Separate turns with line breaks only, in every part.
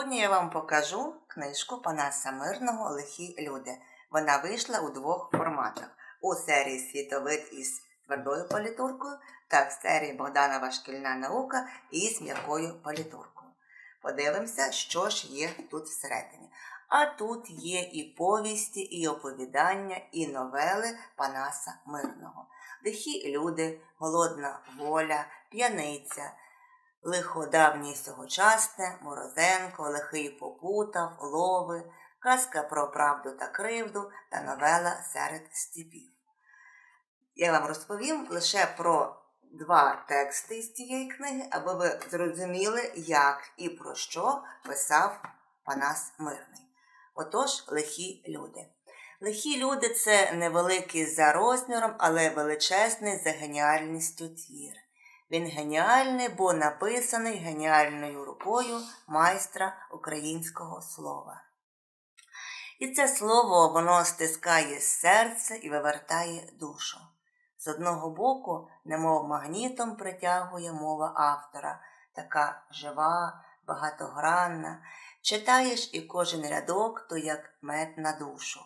Сьогодні я вам покажу книжку Панаса Мирного Лихі люди. Вона вийшла у двох форматах: у серії Світовид із твердою політуркою та в серії Богданова шкільна наука із м'якою політуркою. Подивимося, що ж є тут всередині. А тут є і повісті, і оповідання, і новели Панаса Мирного. Лихі люди, голодна воля, п'яниця. Лихо сьогочасне, Морозенко, Лихий попутав, лови, казка про правду та кривду та новела серед степів. Я вам розповім лише про два тексти з цієї книги, аби ви зрозуміли, як і про що писав Панас Мирний. Отож, лихі люди. Лихі люди це невеликий за розміром, але величезний за геніальністю твір. Він геніальний, бо написаний геніальною рукою майстра українського слова. І це слово воно стискає серце і вивертає душу. З одного боку, немов магнітом притягує мова автора, така жива, багатогранна, читаєш і кожен рядок то як мед на душу.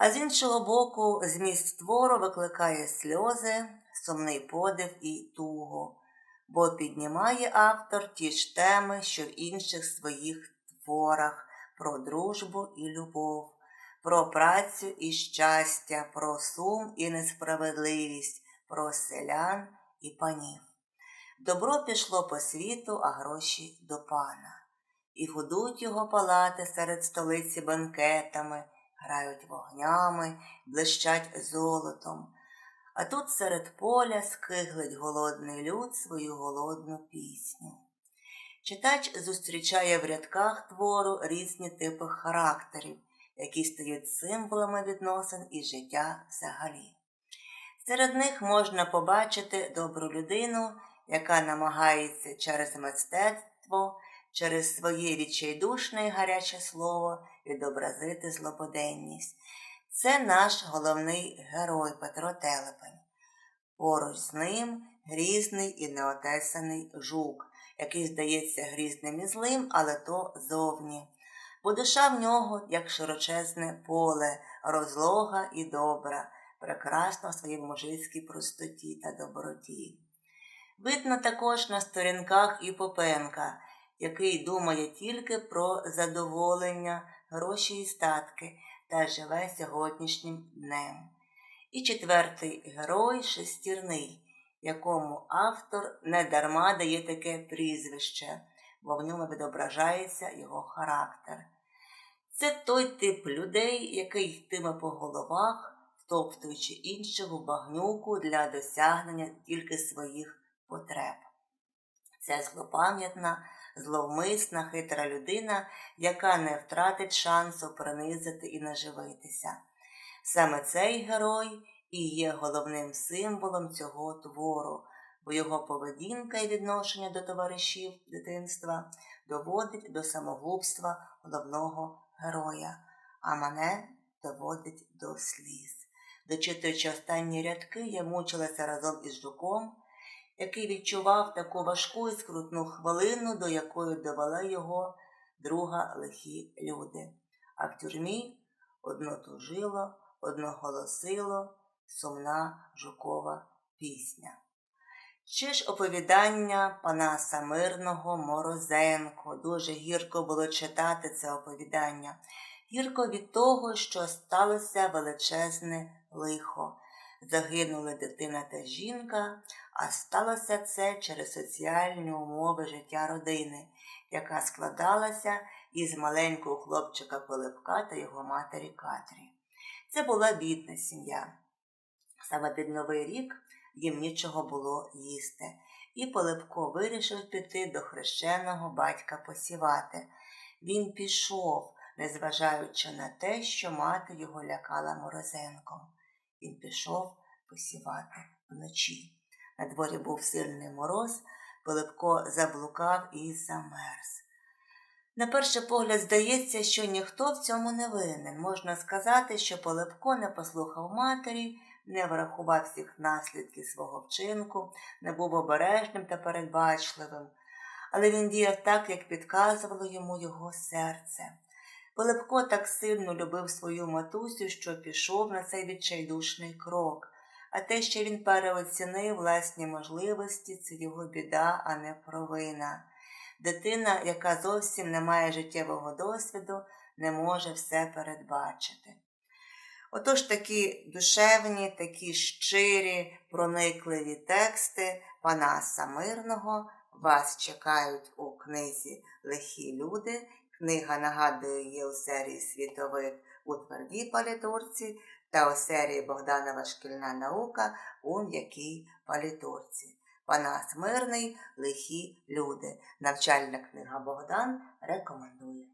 А з іншого боку, зміст твору викликає сльози, сумний подив і тугу, бо піднімає автор ті ж теми, що в інших своїх творах про дружбу і любов, про працю і щастя, про сум і несправедливість, про селян і панів. Добро пішло по світу, а гроші до пана. І гудуть його палати серед столиці банкетами, грають вогнями, блищать золотом. А тут серед поля скиглить голодний люд свою голодну пісню. Читач зустрічає в рядках твору різні типи характерів, які стають символами відносин і життя взагалі. Серед них можна побачити добру людину, яка намагається через мистецтво, через своє відчайдушне і гаряче слово відобразити злободенність. Це наш головний герой Петро Телепень. Поруч з ним грізний і неотесаний жук, який здається грізним і злим, але то зовні. Бо душа в нього, як широчезне поле, розлога і добра, прекрасна в своїй мужицькій простоті та доброті. Видно також на сторінках і Попенка, який думає тільки про задоволення, гроші і статки та живе сьогоднішнім днем. І четвертий герой шестірний, якому автор недарма дає таке прізвище, бо в ньому відображається його характер. Це той тип людей, який йтиме по головах, втоптуючи іншого багнюку для досягнення тільки своїх потреб. Це злопам'ятна, зловмисна, хитра людина, яка не втратить шансу принизити і наживитися. Саме цей герой і є головним символом цього твору, бо його поведінка і відношення до товаришів дитинства доводить до самогубства головного героя, а мене доводить до сліз. Дочитуючи останні рядки, я мучилася разом із жуком який відчував таку важку і скрутну хвилину, до якої довели його друга лихі люди. А в тюрмі одно тужило, одно голосило сумна жукова пісня. Чи ж оповідання Панаса Мирного Морозенко. Дуже гірко було читати це оповідання. Гірко від того, що сталося величезне лихо загинули дитина та жінка, а сталося це через соціальні умови життя родини, яка складалася із маленького хлопчика Пилипка та його матері Катрі. Це була бідна сім'я. Саме під Новий рік їм нічого було їсти, і Пилипко вирішив піти до хрещеного батька посівати. Він пішов, незважаючи на те, що мати його лякала морозенком. Він пішов посівати вночі. На дворі був сильний мороз, Пилипко заблукав і замерз. На перший погляд здається, що ніхто в цьому не винен. Можна сказати, що Пилипко не послухав матері, не врахував всіх наслідків свого вчинку, не був обережним та передбачливим. але він діяв так, як підказувало йому його серце. Пилипко так сильно любив свою матусю, що пішов на цей відчайдушний крок, а те, що він переоцінив власні можливості, це його біда, а не провина. Дитина, яка зовсім не має життєвого досвіду, не може все передбачити. Отож такі душевні, такі щирі, проникливі тексти Панаса Мирного вас чекають у книзі Лихі люди. Книга, нагадує у серії Світовик у твердій палітурці та у серії Богданова Шкільна наука у м'якій палітурці. Панас Мирний, Лихі люди. Навчальна книга Богдан рекомендує.